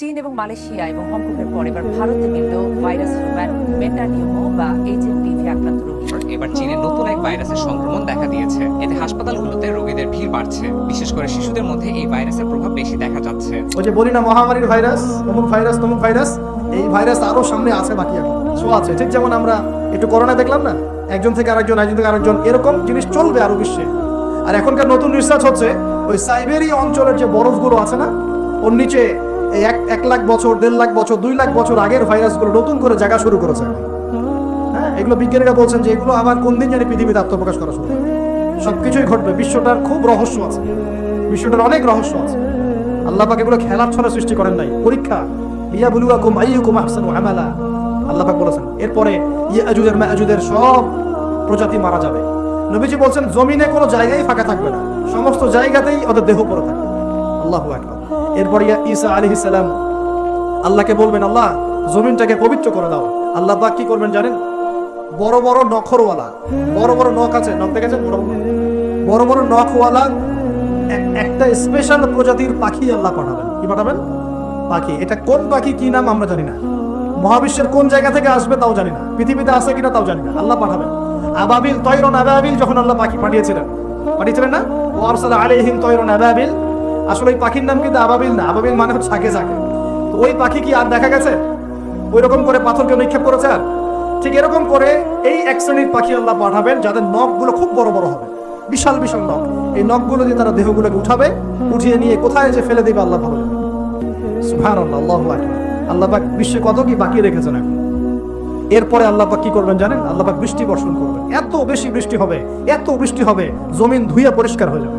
চীন এবং মালয়েশিয়া এবং হংকংয়ের পর এবার ভারতে মিলল ভাইরাস হিউম্যান মেটানিউমো বা এইচএমপিভি আক্রান্ত রোগী। এবার চীনে নতুন এক ভাইরাসের সংক্রমণ দেখা দিয়েছে। এতে হাসপাতালগুলোতে রোগীদের ভিড় বাড়ছে। বিশেষ করে শিশুদের মধ্যে এই ভাইরাসের প্রভাব বেশি দেখা যাচ্ছে। ওই যে বলি না মহামারীর ভাইরাস অমুক ভাইরাস তমুক ভাইরাস এই ভাইরাস আরও সামনে আছে বাকি এখন। শো আছে ঠিক যেমন আমরা একটু করোনা দেখলাম না? একজন থেকে আরেকজন একজন থেকে আরেকজন এরকম জিনিস চলবে আরও বিশ্বে। আর এখনকার নতুন রিসার্চ হচ্ছে ওই সাইবেরিয়া অঞ্চলের যে বরফগুলো আছে না ওর নিচে এই এক এক লাখ বছর, দেড় লাখ বছর, দুই লাখ বছর আগের ভাইরাসগুলো নতুন করে জায়গা শুরু করেছে। হ্যাঁ এগুলো বিজ্ঞানীরা বলছেন যে এগুলো আবার কোন দিন জানি পৃথিবীতে আত্মপ্রকাশ করা শুরু হবে। সবকিছুই ঘটবে, বিশ্বটার খুব রহস্য আছে। বিশ্বটার অনেক রহস্য আছে। আল্লাহ পাক এগুলো খেলার ছলে সৃষ্টি করেন নাই। পরীক্ষা ইয়া বুলুয়াকুম আইয়ুকুম আহসানু আমালা। আল্লাহ পাক বলেছেন, এরপরে ইয়াজুদের মায়াজুদের সব প্রজাতি মারা যাবে। নবীজি বলছেন, জমিনে কোনো জায়গায় ফাঁকা থাকবে না। সমস্ত জায়গাতেই ওদের দেহ পড়ে থাকবে। আল্লাহু আকবার। এরপর ঈসা আলাইহিস সালাম আল্লাহকে বলবেন, আল্লাহ, জমিনটাকে পবিত্র করে দাও। আল্লাহ পাক কি করবেন জানেন? বড় বড় নখরওয়ালা, বড় বড় নখ আছে, নখ দেখেছেন? বড় বড় বড় নখওয়ালা একটা স্পেশাল প্রজাতির পাখি আল্লাহ পাঠাবেন। কি পাঠাবেন? পাখি। এটা কোন পাখি, কি নাম আমরা জানি না। মহাবিশ্বের কোন জায়গা থেকে আসবে তাও জানি না। পৃথিবীতে আসে কিনা তাও জানি না। আল্লাহ পাঠাবেন। আবাবিল তৈরন আবাবিল যখন আল্লাহ পাখি পাঠিয়েছিলেন। পাঠিয়েছিলেন না? ও আরসালা আলাইহিম তৈরন আবাবিল আসলে ওই পাখির নাম কিন্তু আবাবিল না, আবাবিল মানে হচ্ছে ঝাঁকে ঝাঁকে তো ওই পাখি কি আর দেখা গেছে? ওই রকম করে পাথরকে নিক্ষেপ করেছে আর? ঠিক এরকম করে এই এক শ্রেণির পাখি আল্লাহ পাঠাবেন, যাদের নখগুলো খুব বড় বড় হবে। বিশাল বিশাল নখ। এই নখগুলো দিয়ে তারা দেহগুলোকে উঠাবে, উঠিয়ে নিয়ে কোথায় যে ফেলে দেবে আল্লাহ ভালো। সুবহানাল্লাহ আল্লাহ পাক বিশ্বে কত কি বাকি রেখেছেন এখন? এরপরে আল্লাহ পাক কি করবেন জানেন? আল্লাহ পাক বৃষ্টি বর্ষণ করবেন। এত বেশি বৃষ্টি হবে, এত বৃষ্টি হবে, জমিন ধুয়ে পরিষ্কার হয়ে যাবে।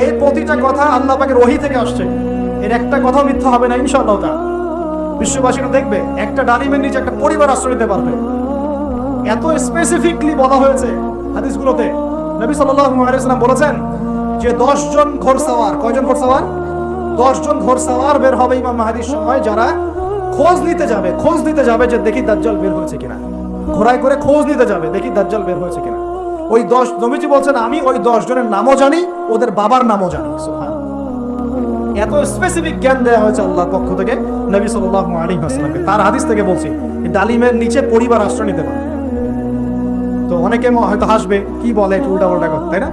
এই প্রতিটা কথা আল্লাহ পাকের ওহি থেকে আসছে। এর একটা কথা মিথ্যা হবে না, ইনশাআল্লাহ তা বিশ্ববাসীরা দেখবে, একটা ডালিমের নিচে একটা পরিবার আশ্রয় নিতে পারবে। এত স্পেসিফিকলি বলা হয়েছে হাদিসগুলোতে। নবী সাল্লাল্লাহু আলাইহি ওয়াসাল্লাম বলেছেন যে 10 জন ঘোড়সওয়ার, কয়জন ঘোড়সওয়ার? 10 জন ঘোড়সওয়ার বের হবে ইমাম মাহদির সময় যারা খোঁজ নিতে যাবে, খোঁজ নিতে যাবে যে দেখি দাজ্জাল বের হয়েছে কিনা। ঘোড়ায় করে খোঁজ নিতে যাবে, দেখি দাজ্জাল বের হয়েছে কিনা। ওই 10 নবীজি বলছেন, আমি ওই 10 জনের নামও জানি, ওদের বাবার নামও জানি। এত স্পেসিফিক জ্ঞান দেওয়া হয়েছে আল্লাহর পক্ষ থেকে নবী সাল্লাল্লাহু আলাইহি ওয়াসাল্লামকে। তার হাদিস থেকে বলছি, ডালিমের নিচে পরিবার আশ্রয় নিতে পারে। তো অনেকে হয়তো হাসবে, কি বলে, একটু উল্টা পাল্টা কথা, তাই না?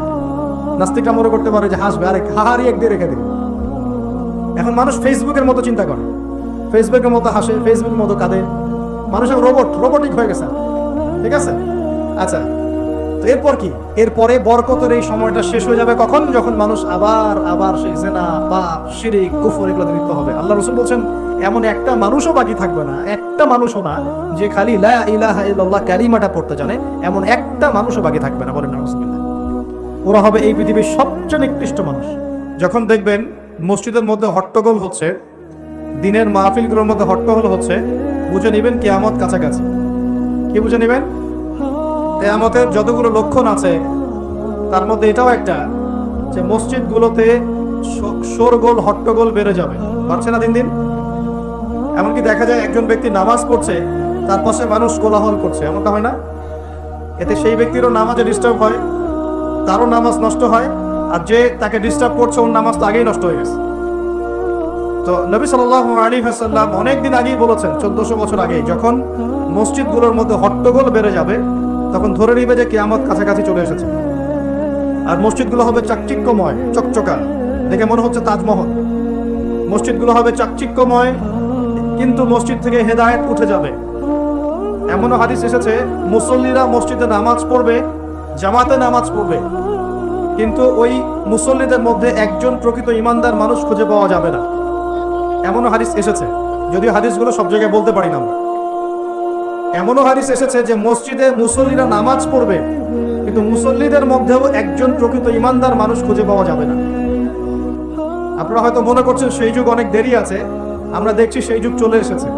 নাস্তিকরা মনে করতে পারে যে হাসবে, আরে হাহারি এক দিয়ে রেখে দিবে এখন মানুষ ফেসবুকের মতো চিন্তা করে। ফেসবুকের মতো হাসে, ফেসবুকের মতো কাঁদে মানুষের রোবট রোবটিক হয়ে গেছে। ঠিক আছে? আচ্ছা তো এরপর কি? এরপরে বরকতের এই সময়টা শেষ হয়ে যাবে কখন? যখন মানুষ আবার আবার সেই জেনা, পাপ, শিরিক, কুফর এগুলোতে লিপ্ত হবে। আল্লাহ রসুল বলছেন, এমন একটা মানুষও বাকি থাকবে না, একটা মানুষও না, যে খালি লা ইলাহা ইল্লাল্লাহ পড়তে জানে, এমন একটা মানুষও বাকি থাকবে না। বলেন ওরা হবে এই পৃথিবীর সবচেয়ে নিকৃষ্ট মানুষ। যখন দেখবেন মসজিদের মধ্যে হট্টগোল হচ্ছে দিনের মাহফিলগুলোর মধ্যে হট্টগোল হচ্ছে, বুঝে নেবেন কেয়ামত কাছাকাছি। কি বুঝে নেবেন? কেয়ামতের যতগুলো লক্ষণ আছে, তার মধ্যে এটাও একটা যে মসজিদগুলোতে শোরগোল, হট্টগোল বেড়ে যাবে। পারছে না দিন দিন? এমনকি দেখা যায় একজন ব্যক্তি নামাজ পড়ছে, তার পাশে মানুষ কোলাহল করছে, এমনটা হয় না? এতে সেই ব্যক্তিরও নামাজে ডিস্টার্ব হয়, তারও নামাজ নষ্ট হয়, আর যে তাকে ডিস্টার্ব করছে, ওর নামাজ তো আগেই নষ্ট হয়ে গেছে। তো নবী সাল্লাল্লাহু আলাইহি ওয়াসাল্লাম অনেক দিন আগেই বলেছেন, চোদ্দশো বছর আগে যখন মসজিদগুলোর মধ্যে হট্টগোল বেড়ে যাবে, তখন ধরে নিবে যে কিয়ামত কাছাকাছি চলে এসেছে। আর মসজিদগুলো হবে চাকচিক্যময় চকচকা দেখে মনে হচ্ছে তাজমহল। মসজিদগুলো হবে চাকচিক্যময়, কিন্তু মসজিদ থেকে হেদায়েত উঠে যাবে। এমনও হাদিস এসেছে, মুসল্লিরা মসজিদে নামাজ পড়বে, জামাতে নামাজ পড়বে। কিন্তু ওই মুসল্লিদের মধ্যে একজন প্রকৃত ইমানদার মানুষ খুঁজে পাওয়া যাবে না। এমনও হাদিস এসেছে, যদিও হাদিসগুলো সব জায়গায় বলতে পারি না এমনও হাদিস এসেছে যে মসজিদে মুসল্লিরা নামাজ পড়বে, কিন্তু মুসল্লিদের মধ্যেও একজন প্রকৃত ইমানদার মানুষ খুঁজে পাওয়া যাবে না। আপনারা হয়তো মনে করছেন সেই যুগ অনেক দেরি আছে, আমরা দেখছি সেই যুগ চলে এসেছে।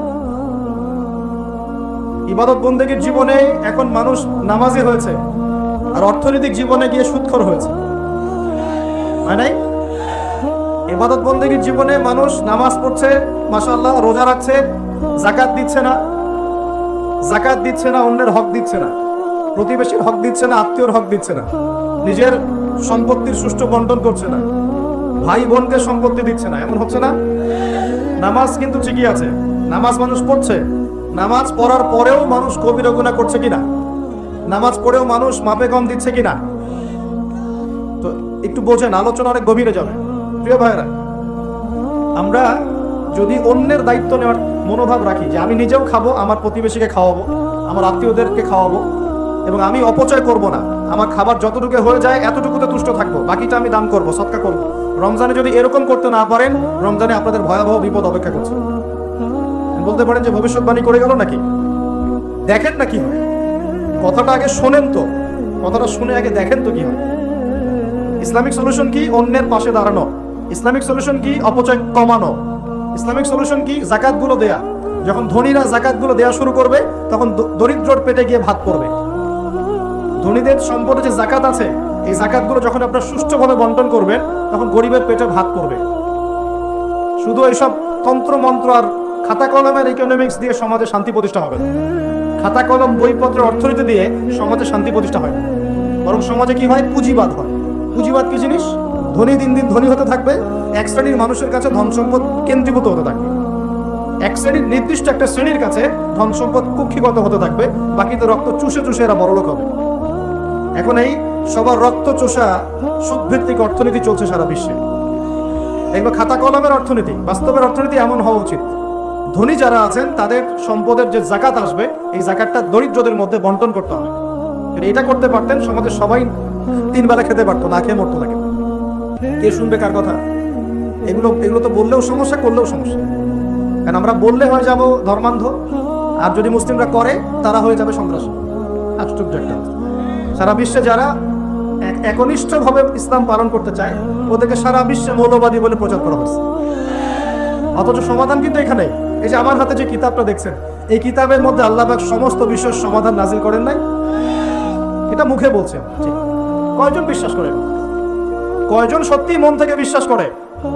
ইবাদত বন্দেগীর জীবনে এখন মানুষ নামাজি হয়েছে, আর অর্থনৈতিক জীবনে গিয়ে সুৎখর হয়েছে। হয় নাই ইবাদত বন্দেগীর জীবনে মানুষ নামাজ পড়ছে মাসাল্লাহ রোজা রাখছে জাকাত দিচ্ছে না জাকাত দিচ্ছে না, অন্যের হক দিচ্ছে না, প্রতিবেশীর হক দিচ্ছে না, আত্মীয়র হক দিচ্ছে না, নিজের সম্পত্তির সুষ্ঠু বন্টন করছে না, ভাই বোনকে সম্পত্তি দিচ্ছে না, এমন হচ্ছে না? নামাজ কিন্তু ঠিকই আছে, নামাজ মানুষ পড়ছে, নামাজ পড়ার পরেও মানুষ কবিরা গুনাহ করছে কিনা? নামাজ পড়েও মানুষ মাপে কম দিচ্ছে কিনা? তো একটু বোঝেন, আলোচনা অনেক গভীরে যাবে। প্রিয় ভাইরা আমরা যদি অন্যের দায়িত্ব নেওয়ার মনোভাব রাখি যে আমি নিজেও খাব, আমার প্রতিবেশীকে খাওয়াবো, আমার আত্মীয়দেরকে খাওয়াবো, এবং আমি অপচয় করব না, আমার খাবার যতটুকু হয়ে যায় এতটুকুতে তুষ্ট থাকব, বাকিটা আমি দান করব, সৎকা করব। রমজানে যদি এরকম করতে না পারেন, রমজানে আপনাদের ভয়াবহ বিপদ অপেক্ষা করছে। বলতে পারেন যে ভবিষ্যৎবাণী করে গেল নাকি? দেখেন না কি হয়। কথাটা আগে শোনেন তো। কথাটা শুনে আগে দেখেন তো কি হয়। ইসলামিক সলিউশন কি? অন্যের পাশে দাঁড়ানো। ইসলামিক সলিউশন কি? অপচয় কমানো। ইসলামিক সলিউশন কি? জাকাতগুলো দেয়া। যখন ধনীরা জাকাতগুলো দেয়া শুরু করবে, তখন দরিদ্রর পেটে গিয়ে ভাত পড়বে। ধনীদের সম্পদে যে জাকাত আছে, এই জাকাতগুলো যখন আপনারা সুষ্ঠুভাবে বন্টন করবেন, তখন গরিবের পেটে ভাত পড়বে। শুধু এইসব তন্ত্র, মন্ত্র আর খাতা কলমের ইকোনমিক্স দিয়ে সমাজে শান্তি প্রতিষ্ঠা হবে খাতা কলম, বইপত্রের অর্থনীতি দিয়ে সমাজে শান্তি প্রতিষ্ঠা হয় বরং সমাজে কি হয়? পুঁজিবাদ হয়। পুঁজিবাদ কি জিনিস? ধনী দিন দিন ধনী হতে থাকবে, এক শ্রেণির মানুষের কাছে ধন সম্পদ কেন্দ্রীভূত হতে থাকবে। এক শ্রেণির নির্দিষ্ট একটা শ্রেণির কাছে ধন সম্পদ কুক্ষিগত হতে থাকবে, বাকিতে রক্ত চুষে চুষে এরা বড়লোক হবে। এখন এই সবার রক্ত চোষা সুদভিত্তিক অর্থনীতি চলছে সারা বিশ্বে। এগুলো খাতা কলমের অর্থনীতি, বাস্তবের অর্থনীতি এমন হওয়া উচিত। ধনী যারা আছেন, তাদের সম্পদের যে জাকাত আসবে, এই জাকাতটা দরিদ্রদের মধ্যে বন্টন করতে হবে। এটা করতে পারতেন, সমাজের সবাই তিন বেলা খেতে পারতো, না খেয়ে মরতো না। কে শুনবে কার কথা? এগুলো এগুলো তো বললেও সমস্যা, করলেও সমস্যা। কারণ আমরা বললে হয়ে যাব ধর্মান্ধ, আর যদি মুসলিমরা করে, তারা হয়ে যাবে সন্ত্রাসী। আশ্চর্য একটা সারা বিশ্বে যারা এক- একনিষ্ঠভাবে ইসলাম পালন করতে চায়, ওদেরকে সারা বিশ্বে মৌলবাদী বলে প্রচার করা হয়েছে। অথচ সমাধান কিন্তু এখানে এই যে আমার হাতে যে কিতাবটা দেখছেন, এই কিতাবের মধ্যে আল্লাহ পাক সমস্ত বিষয়ের সমাধান নাজিল করেন নাই? এটা মুখে বলছেন। কয়জন বিশ্বাস করে কয়জন সত্যি মন থেকে বিশ্বাস করে?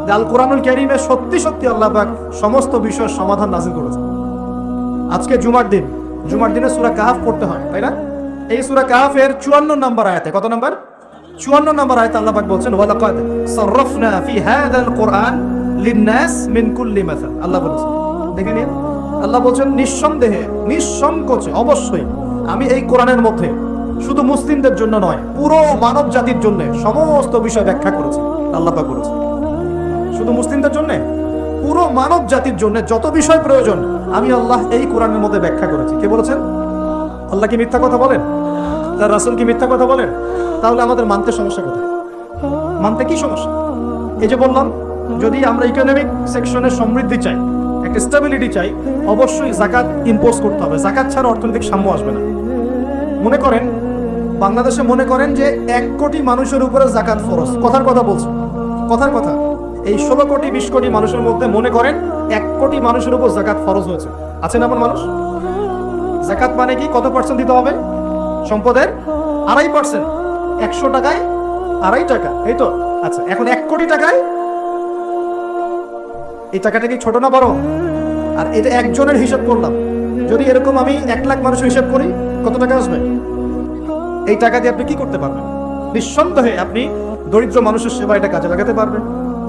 যে আল কোরআনুল ক্যারিমে সত্যি সত্যি আল্লাহ পাক সমস্ত বিষয়ের সমাধান নাজিল করেছে আজকে জুমার দিন। জুমার দিনে সূরা কাহাফ পড়তে হয়, তাই না? এই সূরা কাহাফের 54 নম্বর আয়াতে, কত নম্বর? 54 নম্বর আয়াতে আল্লাহ পাক বলছেন, ওয়ালাকাদ সাররাফনা ফি হাযাল কোরআন লিন-নাস মিন কুল্লি মাসাল। আল্লাহ বলেছেন। দেখে নিন। আল্লাহ বলছেন, নিঃসন্দেহে, নিঃসংকোচে, অবশ্যই আমি এই কোরআনের মধ্যে শুধু মুসলিমদের জন্য নয়, পুরো মানব জাতির জন্য সমস্ত বিষয় ব্যাখ্যা করেছি। আল্লাহ বলেছেন শুধু মুসলিমদের জন্য? পুরো মানব জাতির জন্য যত বিষয় প্রয়োজন, আমি আল্লাহ এই কোরআনের মধ্যে ব্যাখ্যা করেছি। কে বলেছেন? আল্লাহ কি মিথ্যা কথা বলেন? তার রাসুল কি মিথ্যা কথা বলেন? তাহলে আমাদের মানতে সমস্যা কোথায়? মানতে কি সমস্যা? এই যে বললাম, যদি আমরা ইকোনমিক সেকশনের সমৃদ্ধি চাই, একটা স্টেবিলিটি চাই, অবশ্যই জাকাত ইম্পোজ করতে হবে। জাকাত ছাড়া অর্থনৈতিক সাম্য আসবে না। মনে করেন বাংলাদেশে মনে করেন যে এক কোটি মানুষের উপরে জাকাত ফরজ। কথার কথা বলছে। কথার কথা। এই ষোলো কোটি, বিশ কোটি মানুষের মধ্যে মনে করেন এক কোটি মানুষের উপর জাকাত ফরজ হয়েছে। আছেন এমন মানুষ? জাকাত মানে কি? কত পার্সেন্ট দিতে হবে? সম্পদের আড়াই পার্সেন্ট একশো টাকায় আড়াই টাকা, এই তো? আচ্ছা এখন এক কোটি টাকায়? এই টাকাটা কি ছোট না বড়? আর এটা একজনের হিসাব করলাম। যদি এরকম আমি এক লাখ মানুষের হিসাব করি, কত টাকা আসবে? এই টাকা দিয়ে আপনি কি করতে পারবেন? নিঃসন্দেহে আপনি দরিদ্র মানুষের সেবা এটা কাজে লাগাতে পারবেন।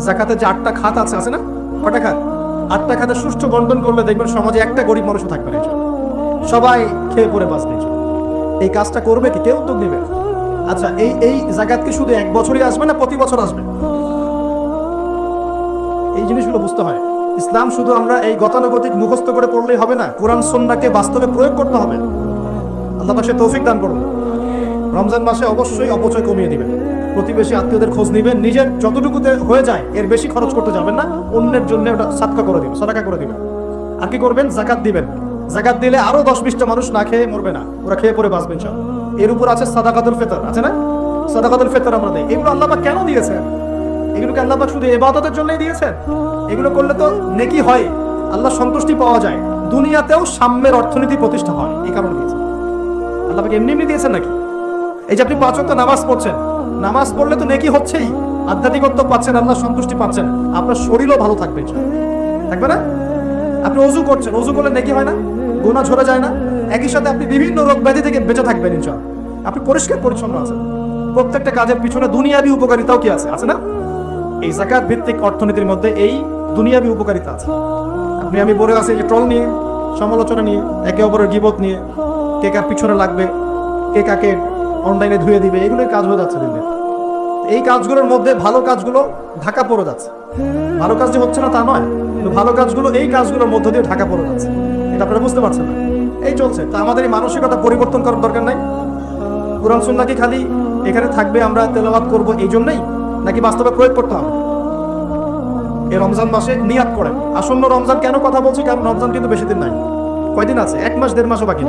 জাকাতে যে আটটা খাত আছে আছে না? কটা খাত? আটটা খাতে সুষ্ঠু বন্টন করলে দেখবেন সমাজে একটা গরিব মানুষও থাকবে না সবাই খেয়ে পরে বাঁচবে এই কাজটা করবে কি? কেউ উদ্যোগ নেবে আচ্ছা এই এই জাকাত কি শুধু এক বছরই আসবে না প্রতি বছর আসবে? এই জিনিসগুলো বুঝতে হয়। ইসলাম শুধু আমরা এই গতানুগতিক মুখস্থ করে পড়লেই হবে না। কোরআন, সন্নাকে বাস্তবে প্রয়োগ করতে হবে। আল্লাহ পাশে তৌফিক দান করুন। রমজান মাসে অবশ্যই অপচয় কমিয়ে দিবেন। প্রতিবেশী আত্মীয়দের খোঁজ নিবেন, নিজের যতটুকুতে হয়ে যায়, এর বেশি খরচ করতে যাবেন না, অন্যের জন্য ওটা সাতকা করে দিবেন, সাদাকা করে দিবেন। আর কি করবেন? জাকাত দিবেন। জাকাত দিলে আরও দশ বিশটা মানুষ না খেয়ে মরবে না, ওরা খেয়ে পরে বাঁচবেন সব এর উপর আছে সাদাকাতুল ফেতর, আছে না? সাদাকাতুল ফেতর আমরা দিই। এগুলো আল্লাহ কেন দিয়েছেন? এগুলোকে আল্লাহ শুধু এবাদতের জন্যই দিয়েছেন? এগুলো করলে তো নেকি হয়। আল্লাহ সন্তুষ্টি পাওয়া যায়। দুনিয়াতেও সাম্যের অর্থনীতি প্রতিষ্ঠা হয়, এই কারণে দিয়েছেন। আল্লাহ পাক এমনি এমনি দিয়েছেন নাকি? এই যে আপনি পাঁচ ওয়াক্ত নামাজ পড়ছেন, নামাজ পড়লে তো নেকি হচ্ছেই। আধ্যাত্মিকত্ব পাচ্ছেন আল্লাহ সন্তুষ্টি পাচ্ছেন। আপনার শরীরও ভালো থাকবে থাকবে না? আপনি অজু করছেন, অজু করলে নেকি হয় না? গোনা ঝরে যায় না? একই সাথে আপনি বিভিন্ন রোগ ব্যাধি থেকে বেঁচে থাকবেন, ইনশাআল্লাহ। আপনি পরিষ্কার পরিচ্ছন্ন আছেন। প্রত্যেকটা কাজের পিছনে দুনিয়াবি উপকারিতাও কি আছে? আছে না? এই জাকাত ভিত্তিক অর্থনীতির মধ্যে এই দুনিয়াবি উপকারিতা আছে। আপনি, আমি বলে আছি যে ট্রল নিয়ে, সমালোচনা নিয়ে, একে অপরের গিবত নিয়ে, কে কার পিছনে লাগবে, কে কাকে অনলাইনে ধুয়ে দিবে, এগুলোই কাজ হয়ে যাচ্ছে দিন। এই কাজগুলোর মধ্যে ভালো কাজগুলো ঢাকা পড়ে যাচ্ছে। ভালো কাজ যে হচ্ছে না তা নয় ভালো কাজগুলো এই কাজগুলোর মধ্য দিয়ে ঢাকা পড়ে যাচ্ছে। এটা আপনারা বুঝতে পারছেন না। এই চলছে। তা আমাদের এই মানসিকতা পরিবর্তন করার দরকার নাই। কোরআন সুন্না কি খালি এখানে থাকবে, আমরা তেলাওয়াত করব এই জন্যই, নাকি বাস্তবে প্রয়োগ করতে হবে? এই রমজান মাসে নিয়াত করেন। আসন্ন রমজান কেন কথা বলছি? কারণ রমজান কিন্তু বেশি দিন নাই। কয়দিন আছে? এক মাস, দেড় মাসও বাকি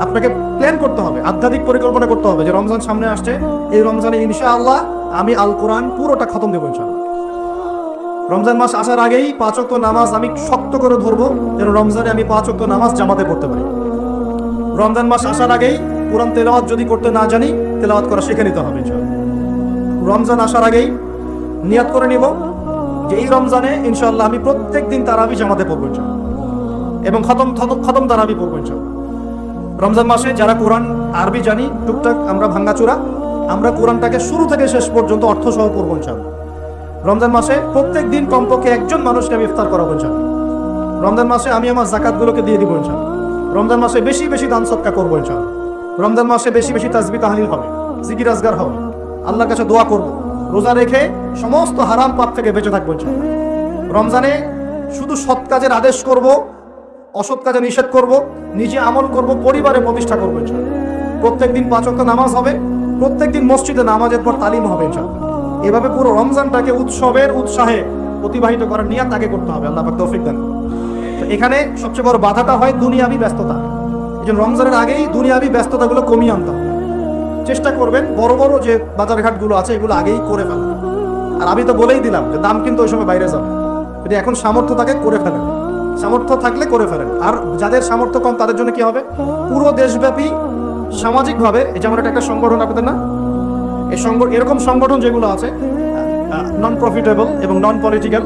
আপনাকে প্ল্যান করতে হবে, আধ্যাত্মিক পরিকল্পনা করতে হবে যে রমজান সামনে আসছে। এই রমজানে ইনশাআল্লাহ আমি আল কোরআন পুরোটা খতম দেবো রমজান মাস আসার আগেই পাঁচ ওয়াক্ত নামাজ আমি শক্ত করে ধরবো, যেন রমজানে আমি পাঁচ ওয়াক্ত নামাজ জামাতে পড়তে পারি। রমজান মাস আসার আগেই কোরআন তেলাওয়াত যদি করতে না জানি, তেলাওয়াত করা শিখে নিতে হবে রমজান আসার আগেই নিয়াত করে নিব যে এই রমজানে ইনশাআল্লাহ আমি প্রত্যেক দিন তারাবি জামাতে পড়ব এবং খতম, খতম- তারাবি পড়ব ইনশাআল্লাহ। রমজান মাসে যারা কোরআন, আরবি জানি, টুকটাক আমরা ভাঙ্গাচোরা, আমরা কোরআনটাকে শুরু থেকে শেষ পর্যন্ত অর্থ সহ পড়ব ইনশাআল্লাহ। রমজান মাসে প্রত্যেক দিন কমপক্ষে একজন মানুষকে আমি ইফতার করাবো ইনশাআল্লাহ। রমজান মাসে আমি আমার জাকাতগুলোকে দিয়ে দিব ইনশাআল্লাহ। রমজান মাসে বেশি বেশি দান সৎকা করব ইনশাআল্লাহ। রমজান মাসে বেশি বেশি তাজবি তাহলিল হবে, জিকির আজগার হবে। আল্লাহর কাছে দোয়া করব। রোজা রেখে সমস্ত হারাম পাপ থেকে বেঁচে থাকব ইনশাআল্লাহ। রমজানে শুধু সৎ কাজের আদেশ করব অসৎ কাজে নিষেধ করব, নিজে আমল করব, পরিবারে প্রতিষ্ঠা করব প্রত্যেক দিন পাঁচ নামাজ হবে প্রত্যেক দিন মসজিদে নামাজের পর তালিম হবে এভাবে পুরো রমজানটাকে উৎসবের উৎসাহে অতিবাহিত করার নিয়াত তাকে করতে হবে, আল্লাহ তৌফিক দান। তো এখানে সবচেয়ে বড় বাধাটা হয় দুনিয়াবি ব্যস্ততা। এই জন্য রমজানের আগেই দুনিয়াবি ব্যস্ততাগুলো কমিয়ে আনতে হবে। চেষ্টা করবেন বড় বড় যে বাজারঘাটগুলো আছে, এগুলো আগেই করে ফেলেন আর আমি তো বলেই দিলাম যে দাম কিন্তু ওই সময় বাইরে যাবে। যদি এখন সামর্থ্য তাকে করে ফেলেন। সামর্থ্য থাকলে করে ফেলেন। আর যাদের সামর্থ্য কম, তাদের জন্য কি হবে? পুরো দেশব্যাপী সামাজিকভাবে, এই যেমন একটা সংগঠন আপনাদের না? এই সংগঠন এরকম সংগঠন যেগুলো আছে নন প্রফিটেবল এবং non political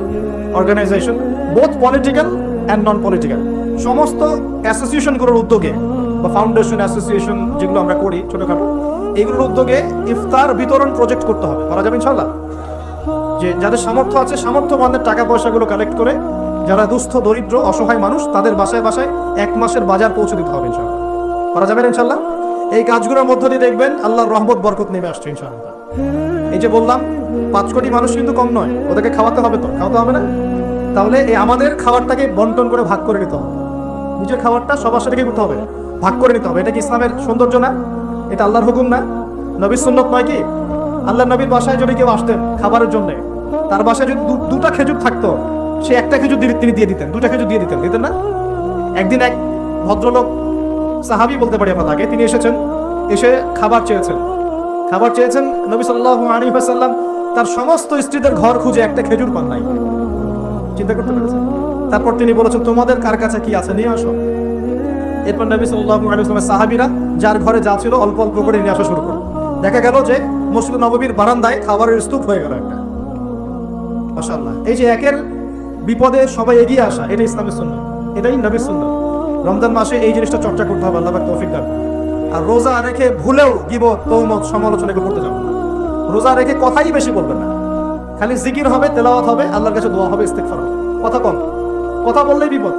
organization both political and non political সমস্ত অ্যাসোসিয়েশনগুলোর উদ্যোগে বা ফাউন্ডেশন অ্যাসোসিয়েশন যেগুলো আমরা করি ছোটখাটো, এগুলোর উদ্যোগে ইফতার বিতরণ প্রজেক্ট করতে হবে। করা যাবে ইনশাল্লাহ যে যাদের সামর্থ্য আছে সামর্থ্যবানদের টাকা পয়সাগুলো কালেক্ট করে যারা দুস্থ, দরিদ্র, অসহায় মানুষ, তাদের বাসায় বাসায় এক মাসের বাজার পৌঁছে দিতে হবে ইনশাল্লাহ করা যাবে ইনশাল্লাহ এই কাজগুলোর মধ্য দিয়ে দেখবেন আল্লাহর রহমত, বরকত নেমে আসছে ইনশাল্লাহ এই যে বললাম, পাঁচ কোটি মানুষ কিন্তু কম নয়, ওদেরকে খাওয়াতে হবে তো, খাওয়াতে হবে না? তাহলে এই আমাদের খাবারটাকে বন্টন করে ভাগ করে নিতে হবে। নিজের খাবারটা সবার সাথে করতে হবে? ভাগ করে নিতে হবে। এটা কি ইসলামের সৌন্দর্য না? এটা আল্লাহর হুকুম না? নবীর সুন্নত নয় কি? আল্লাহ নবীর বাসায় যদি কেউ আসতেন খাবারের জন্য, তার বাসায় যদি দুটা খেজুর থাকতো সে একটা খেজুর তিনি দিয়ে দিতেন, দুটা খেজুর দিয়ে দিতেন দিতেন না? একদিন এক ভদ্রলোক সাহাবি বলতে পারি আমরা তাকে তিনি এসেছেন, এসে খাবার চেয়েছেন। খাবার চেয়েছেন, নবী সাল্লাল্লাহু আলাইহি ওয়াসাল্লাম তার সমস্ত স্ত্রীদের ঘর খুঁজে একটা খেজুর পান নাই। চিন্তা করতে পেরেছেন? তারপর তিনি বলেছেন, তোমাদের কার কাছে কি আছে? নিয়ে আসো। এরপর নবী সাল্লাল্লাহু আলাইহি ওয়াসাল্লামের সাহাবীরা যার ঘরে যা ছিল অল্প অল্প করে নিয়ে আসা শুরু করল দেখা গেল যে মসজিদ নববীর বারান্দায় খাবারের স্তূপ হয়ে গেল একটা। মাশাআল্লাহ। এই যে একের বিপদে সবাই এগিয়ে আসা, এটা ইসলামের সুন্নাহ। এটাই নবীর সুন্নাহ। রমজান মাসে এই জিনিসটা চর্চা করতে হবে আল্লাহ তৌফিক দান। আর রোজা রেখে ভুলেও গিবত তৌমত, সমালোচনা করতে যাবেন না। রোজা রেখে কথাই বেশি বলবেন না। খালি জিকির হবে, তেলাওয়াত হবে, আল্লাহর কাছে দোয়া হবে, ইস্তেগফার হবে। কথা কম। কথা বললেই বিপদ।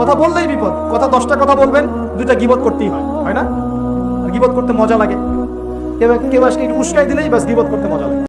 কথা বললেই বিপদ। কথা দশটা কথা বলবেন, দুইটা গিবত করতেই হয় হয় না? গিবত করতে মজা লাগে। কেউ কেউ আসলে উস্কাই দিলেই বাস গিবত করতে মজা লাগে।